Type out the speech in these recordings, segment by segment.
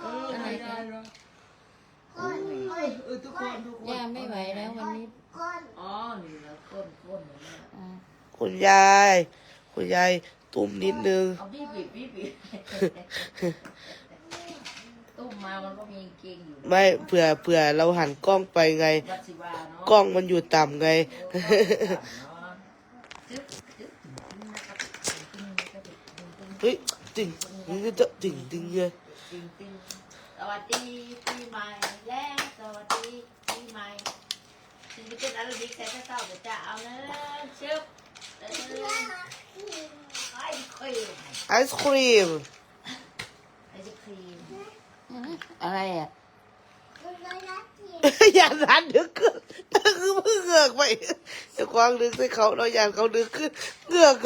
เออได้ได้แล้วเออทุกคนทุกคนย่าไม่ไหวแล้ววันนี้อ๋อนี่แล้วก้นก้นเนี่ยอ่าคุณยาย คุณยายตุ่มนิดนึง เอาพี่บีบพี่บีบตุ้มมามันก็มีเกงอยู่ไม่เผื่อเผื่อเราหันกล้องไปไง วัดสิวาเนาะกล้องมันอยู่ต่ำไง เฮ้ยติ่งติ่งติ่ง ติ่งไงสวัสดีปีใหม่แล้วสวัสดีปีใหม่ถึงจะเป็นอะไรบิ๊กแต่ถ้าเศร้าจะจะเอาเนอะชึบเออไอ้ครีมไอศครีมไอ้ครีมอะไรอะอย่าดันดึกขึ้นคือเพิ่งเงือกไปไอ้ควางดึกใส่เขาเราอยากเขาดึกขึ้นเงือก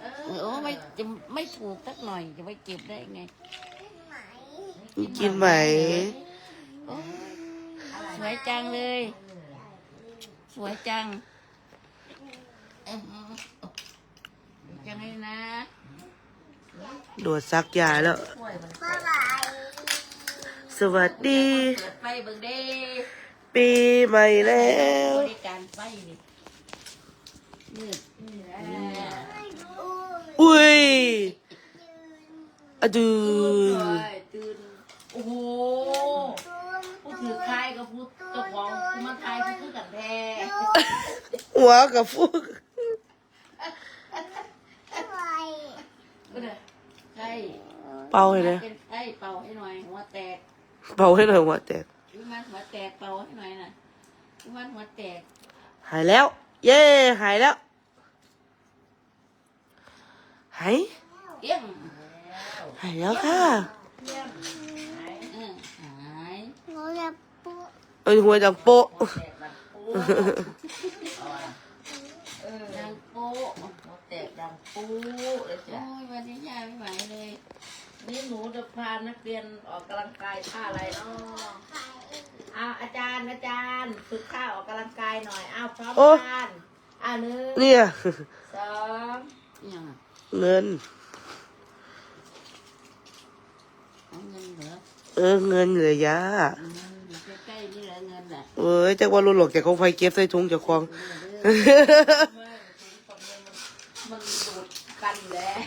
เอ โอ้ไม่จะไม่ถูกสักหน่อยจะไปเก็บได้ไงกินไหมโอ้สวยจังเลย สวยจังเออจังเลยนะโดดซักยาแล้วช่วยมันสวัสดีเปิดไฟเบิ่งเด้ปีใหม่แล้วบริการไฟนี่มืดเนี่ย อุ้ยอะดูตื่นโอ้โหผู้ถือใครกับผู้เจ้าของผู้มาทายคือกันแท้หัวกับฟุกก็เลยใช่เป่าให้เลยเป็นไข้เป่าให้หน่อยหัวแตกเป่าให้หน่อยหัวแตกมันหัวแตกเป่าให้หน่อยน่ะมันหัวแตก หายแล้ว เย้หายแล้ว หายเอี้ยงหายแล้วค่ะเออหายเอ้ยหัวจังโปะแตกดังปูเอาอะเออดังโป๊ะหัวแตกดังปูเลยโอ้จ้ะยวันนี้ย่าไม่ไหวเลย นี่หนูจะพานักเรียนออกกำลังกายท่าอะไรเนาะอ้าวอาจารย์อาจารย์ฝึกท่าออกกำลังกายหน่อยอ้าวพร้อมกันอ้าวหนึ่งเนี่ยสองเอี้ยงอะ เงิน เอาเงินเหรอเออเงินเหลยยาเงินอยู่ใกล้ๆนี่แหละเงินแหละเอ้ยจักว่ารุ่นหลอกจากของไฟเก็บใส่ถุงจากควางมันดูดกันอยู่แล้ว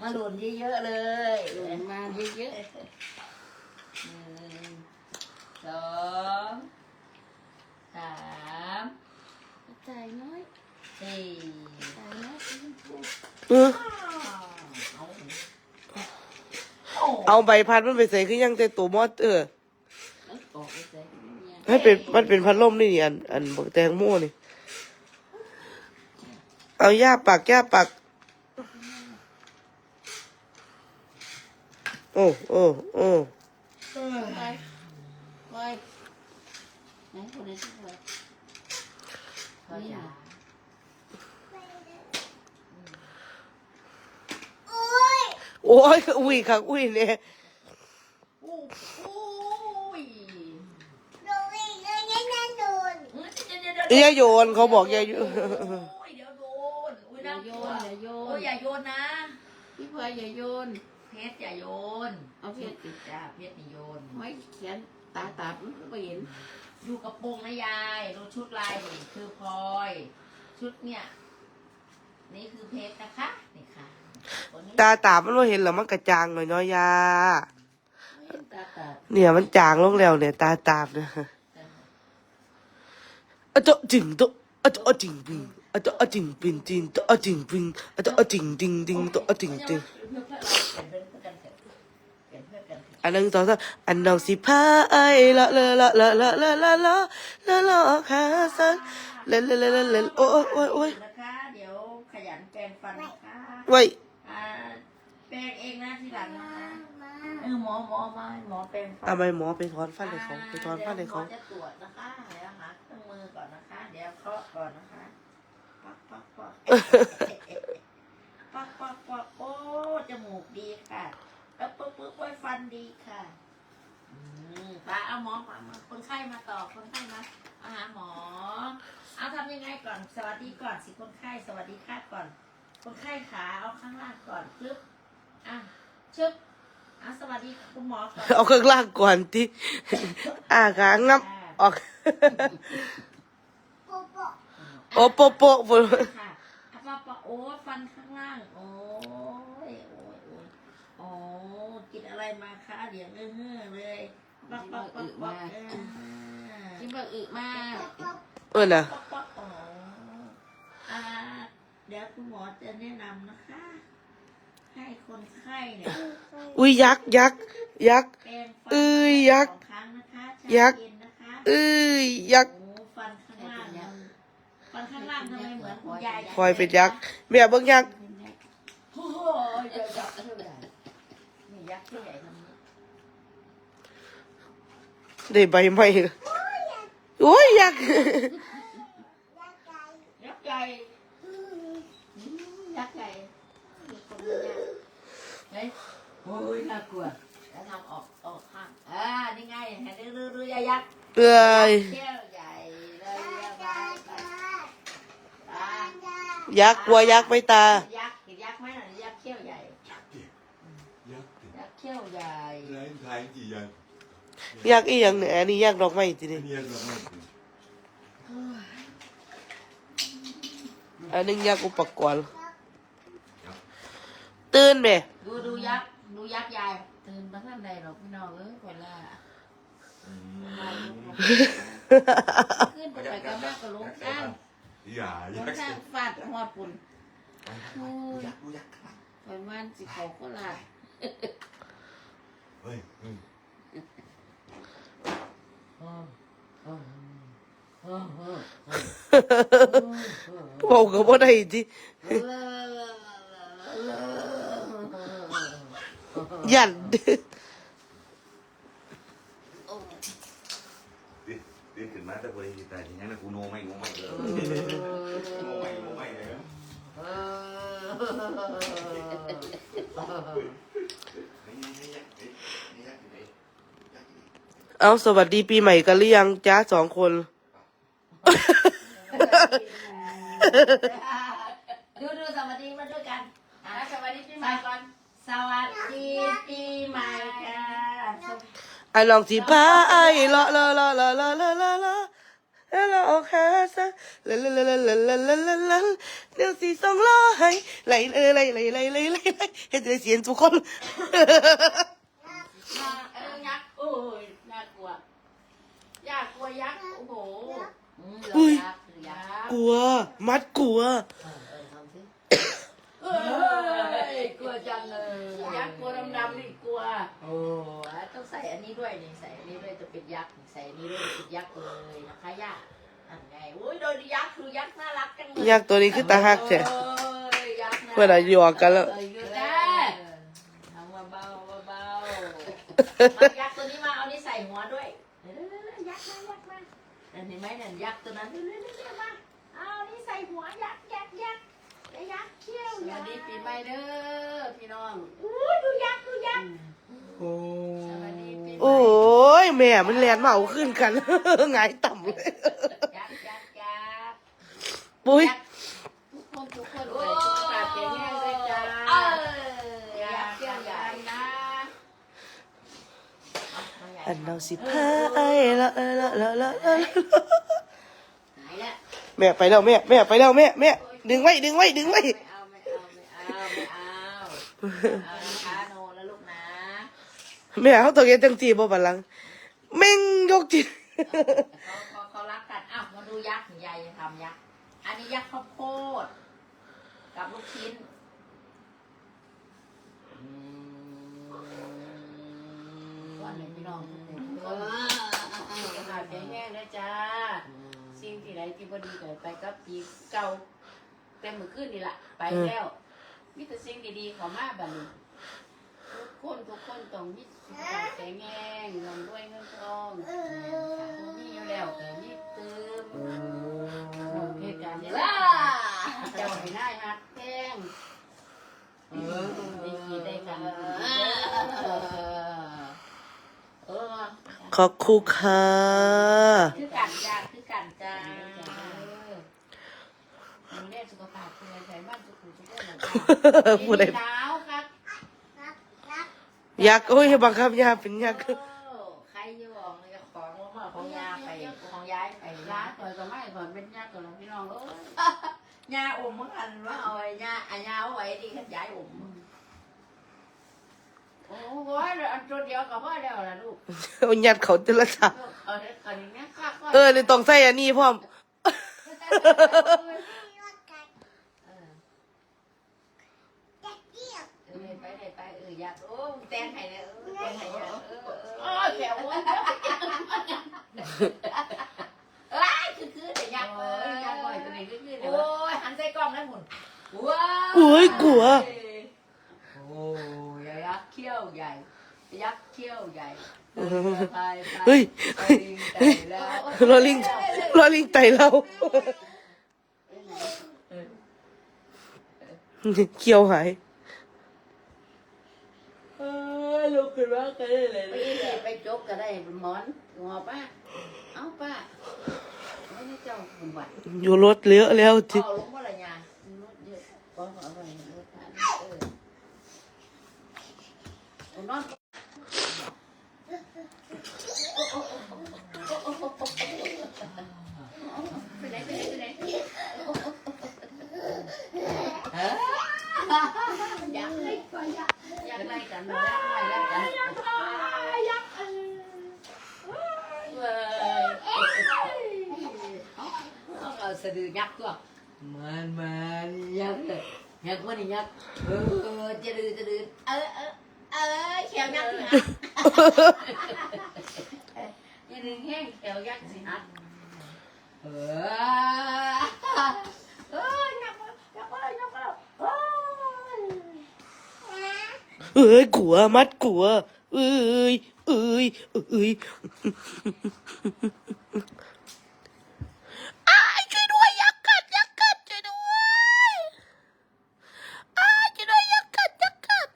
มาหลุนเยอะๆเลยเงินมาเยอะหนึ่งสองสามๆจ่ายน้อย สี่เออเอาใบพัดมันไปใส่คือยังแต่ตัวมอเตอร์มันออกไปใส่เนี่ยให้เป็นมันเป็นพัดลมนี่นี่อันอันบักแตงโมนี่ เอาย่าปักย่าปัก โอ้โอ้โอ้ไปไปไหนคนไหนที่ไปพ่อจ๋า โอ้ยอุ้ยค่ะอุ้ยเนี่ยอู้อู้ยอย่าโยนเขาบอกอย่าโยนโอ้ยเดี๋ยวโดนอุ้ยอย่าน่าโยกลัวนอย่าโยโอ้ยนอย่าโยนนะพี่เพยอย่าโยน เพชรอย่าโยนเอาเพชรติดจ้าเพชรนี่โยนไว้เขียนตาตามันก็ไม่เห็นอยู่กับโปรงนะยายดูชุดลายนี่คือพลอย ชุดเนี่ย นี่คือเพชรนะคะนี่ค่ะ ตาตามันว่เห็นแล้วมันกระจางหน่อยเนาะยาเห็นตาตาเนี่ยมันจางลงแล้วเนี่ย ตาตามเนี่ยอะโตะจิงโตะอะโตะจิงปิงอะโตะจิงปิงจิงโตะจิงปิงอะโตะจิงดิงดิงโตะจิงดิงเพื่อนเพื่อนเราเปลี่ยนเพื่อนกันหนึ่งสองสามอันน้องสิพาไอ้ละละละละละละละละละละขาสั้นละละละละละโอ้ยโอ้ยโอ้ยนะคะเดี๋ยวขยันแปรงฟันนะคะไว้ รงเองนะทีหลังนะคะเออหมอหมอมาให้หมอแปรงฟันทำไมหมอไปถอนฟันให้เขาไปถอนฟันให้เขาดี๋ยวหมอจะตรวจนะคะเดี๋ยวหาเครื่องมือก่อนนะคะ เดี๋ยวเคาะก่อนนะคะปักปักปักปักปักปักโอ้จมูกดีค่ะแล้วปึ๊บปึ๊บไว้ฟันดีค่ะอืมป้าเอาหมอมามาคนไข้มาต่อคนไข้มาเอามาหาหมอ เอาทำยังไงก่อนสวัสดีก่อนสิคนไข้สวัสดีค่ะก่อน คนไข้ขาเอาข้างล่างก่อนชึบ อะชึบเอาสวัสดีคุณหมอก่อนเอาข้างล่างก่อนที่ อ่าขางับออกโอโปโปะพุ่นค่ะอะป้าป้าโอ้ยฟันข้างล่าง โอ้ยโอ้ยโอ้ยโอ้กินอะไรมาคะเดี๋ยวเออเฮ้อเลยปักปักปักปักเออกินแบบอึมากเออน่ะ ปักปักอ๋ออ่าเดี๋ยวคุณหมอจะแนะนำนะคะ ให้คนไข้เนี่ยอุ้ยยักษ์ยักษ์ยักษ์ แปรงฟันเอ้ยยักษ์สองครั้งนะคะชายักษ์เย็นนะคะเอ้ยยักษ์โอ้ฟันข้างล่างมันฟันข้างล่างทำไมเหมือนคุณยายคอยเป็นยักษ์แม่เบิ่งยักษ์โอ้ยเดี๋ยวยักษ์เท่าไหร่นี่ยักษ์ที่ใหญ่ทำนี้ได้ใบไม้โอ้ยยักษ์ยักษ์ใหญ่อืมยักษ์ใหญ่มีคนมียักษ์ เฮ้ยโอ้ยน่ากลัวแล้วทำออกออกข้างอ่านี่ไงเห็นดูดูดูยายักษ์เอ้ยเที่ยวใหญ่เลยเรียกไปไปอ่ายักษ์กลัวยักษ์ไม่ตา ยักษ์เห็นยักษ์ไหมน่ะยักษ์เขี้ยวใหญ่ ยักษ์ดิยักษ์ดิยักษ์เขี้ยวใหญ่ไร้ไทยกี่ยักษ์ยักษ์อีหยังเนี่ยอันนี้ยักษ์ดอกไม้ทีอันี้นนี้ยักษ์เราไม่ถึงอันนึงยักษ์อุปกรณ์ ตื่นแม่ดูดูยักษ์ดูยักษ์ใหญ่ตื่นมาท่านใดหรอกพี่น้องเอ้ยคนละอืมขึ้นไปก็มากกับลงข้างอย่าลยังกษ์ข้างฟาดหัวปุ่นยักษ์ดูยักษ์ครับไปมันสิเขาก็ลาเฮ้ยเฮ้ยเบาก็บ่ได้ที่ ยันดิดิขึ้นมาแต่คนที่ตายที่ยังนะกูโนไม่โนไม่เลยโนไม่โนไม่เลยยักษ์ยักษ์อยู่ไหนยักษ์อยู่ไหนเอาสวัสดีปีใหม่กันหรือยังจ้าสองคนดูดูสวัสดีมาด้วยกันอะสวัสดีปีใหม่ก่อน สวัสดีปีใหม่ค่ะ ไอ้ลองสิพาไอ้ละละละละละละละละแล้วเราออกหาซะละละละละละละละละละเดี๋ยวสี่สองร้อยไหลไหลไหลไหลไหลไหลไหลไหลให้ได้เสียงทุกคนเออยักษ์โอ้ยน่ากลัวอยากกลัวยักษ์โอ้โหอืมอุ้ยยักษ์คือยักษ์กลัว มัดกลัวเออทำสิเอ้ยกลัวจังเลยยักษ์กลัวดำๆนี่กลัวโอ้ต้องใส่อันนี้ด้วยนี่ใส่อันนี้ด้วยจะเป็นยักษ์ใส่อันนี้ด้วยจะเป็นยักษ์เลยนะคะย่าอันไงโอ้ยโดยยักษ์คือยักษ์น่ารักจังเลยยักษ์ตัวนี้คือตาหักแท้โอ้ยยักษ์น่าเพื่อนอะหยอกกันแล้ว เอออยู่ได้ทำเบาๆเบาๆมายักษ์ตัวนี้มาเอานี่ใส่หัวด้วยเร็วๆๆยักษ์มายักษ์มานั่นเห็นไหมนั่นยักษ์ตัวนั้นเร็วๆๆๆมาเอานี่ใส่หัวยักษ์ยักษ์ยักษ์ไอ้ยักษ์เขี้ยวสวัสดีปีใหม่เด้อพี่น้องอู้ดูยักษ์ดูยักษ์โอ้สวัสดีปีใหม่ โอ้ยแม่มันแลนมาเอาขึ้นกันหงายต่ำเลยยักษ์ยักษ์ยักษ์ปุ้ยทุกคนทุกคนโอ้ใส่ชุดขาดแข็งแรงเลยจ้าเอออยัยากษ์เที่ยเขี้ยววใหใหญ่ญ่นะอันเราสิพาไอ้ละละละละละละหายแล้วแม่ไปแล้วแม่แม่ไปแล้วแม่แม่ดึงไว้ดึงไว้ดึงไว้ไม่เอาไม่เอาไม่เอาไม่เอา แม่เขาตัวเงี้ยจังจีบ่บัลลังก์แม่งยกจีเขาเขาเขารักกันอ้าวมาดูยักษ์ยายจะทำยักษ์อันนี้ยักษ์ข้าวโพดกับลูกชิ้นวันนี้พี่น้องทุกคนกคนสุขาพแข็งแรงนะจ้าสิ่งที่ไหนที่พอดีเกิดไปกับปีเก่าแต่เมื่อคืนนี่แหละไปแล้วมีแต่สิ่งดีๆขอมาบัดนี้ คนทุกคนต้องมีสุขภแข็งแรงลำด้วยเงินทองมีอยู่แล้วแต่นี่เติมเหตุการณ์นี้ล่ะเจ้าให้นายหักแพงเออได้กี่ได้กันเออขอบคุณค่ะคือกันจ้าคือกันจ้าผู้ใด ยักษ์โอ้ยบังคับยาเป็นยักษ์โอ้ใครอยู่ของเลยของลงมาของยาไปของย้ายไปร้านก่อนก็ไม่ก่อนเป็นยาก่อนพี่น้องเอ้ยยาอมเหมือนกันว่าเอาไอ้ยาอันยาเอาไว้ดีขันยายอมโอ้โหอันตัวเดียวก็พอแล้วล่ะลูกเอายัดเขาแต่ละสาเอาเด็กคนนี้ค่ะเออนี่ต้องใส่อันนี้พร้อม เออไปเลยไปเอออยากโอ้แต งไห้เลยเออแตงไห้เออเออโอ้ยแถววันเอ้ยคือคือแต่ยักษ์โอ้ยอยากบ่อยตัวนี้ก็คือเดี๋ยวโอ้ยหันใส่กล้องนั่นหุ่นว้าโอ้ยกลัว โอ้ยยักษ์เขี้ยวใหญ่ ยักษ์เขี้ยวใหญ่ไปเฮ้ย ไปไปแล้วลอลิงลอลิงไตเราเขียวหาย เออ ลูกขึ้นมากันเลยไปไปจบก็ได้หมอนงอป้าเอาป้าไม่ได้เจ้าคุณวัดอยู่รถเลี้ยวแล้วจิเอาลงมาละยารถเยอะก็เอาไปรถทานเออเอานอนไปไหนไปไหนไปไหนอยากให้ก็อยากอยากไล่กันอยากไล่แล้วกัน อยากเออ เอาเอาสะดือยักษ์ตัวมันมันยักษ์เลยยักษ์วันนี้ยักษ์เออจะดือจะดือเออเออเออเขียวยักษ์ที่หาจะดื้อแห้งแถวยักษ์สิฮัทเออเออยักษ์ยักษ์มายักษ์มาโอ้ยเอ้ยกลัวมัดกลัวเอ้ยเอ้ยเอ้ยอ้ายช่วยด้วยยักษ์กัดยักษ์กัดช่วยด้วยอ้ายช่วยด้วยยักษ์กัดยักษ์กัด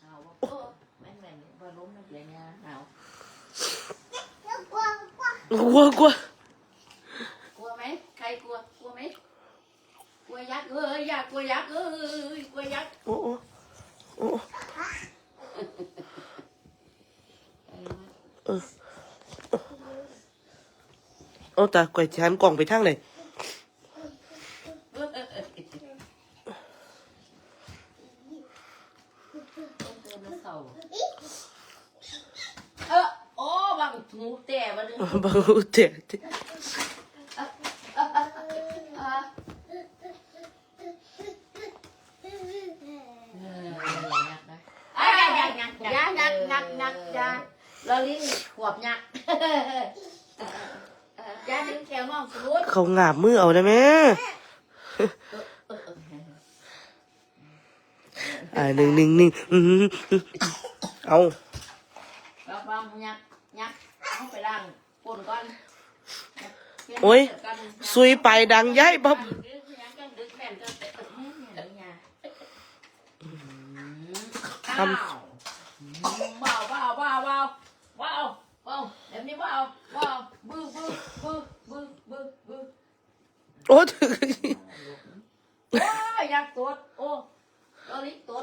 เอาโอ้แม่นแม่นบอลล้มไม่เสียงาเอา ก ลัวกลัวกลัวไหมใครกลัวกลัวไหมกลัวยักษ์เอ้ยอยากกลัวยักษ์เอ้ยกลัวยักษ์โอ้โอ้โอ้เอาตาก๋วยฉันกล่องไปทางไหน เออโอ้บาง หมูแต่มาดึงบางเจ็ดอะยักยักยักยักยักษ์ยักษ์ยักษ์เราลิ้นขวบยักยักลิ้นแขวมองสุดเขางาบมือเอาได้ไหมอ่าหนึ่งหนึ่งหนึ่งอื้อหือเอารับรองยักษ์ยักษ์ เอาไปล้างปุ่นก่อนโอ้ยซุยไปดังย้ายปั๊บดึกยักษ์ดึกแผ่นก็เตะเนี่ยเนี่ยทว้าวว้าวว้าวว้าวว้าวว้าวแบบนี้ว้าวว้าวบึ้บึ้บึ้บึ้บึ้บึ้ำโอ้ถึงโอ้ยยักษ์ตัวโอ้เราลิ้นตัว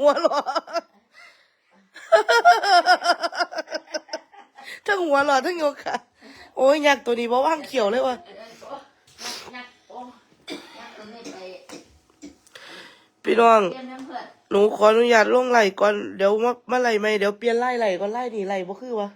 หัวหลอ ทั้งหัวหลอทั้งโยคะโอ้ยยักษ์ตัวนี้บ่ว่างเขียวเลยว่ะพี่น้องหนูขออนุญาตลงไหลก่อนเดี๋ยวมามาไหลไหมเดี๋ยวเปลี่ยนไล่ไหลก่อนไล่นี่ไหลบ่คือวะ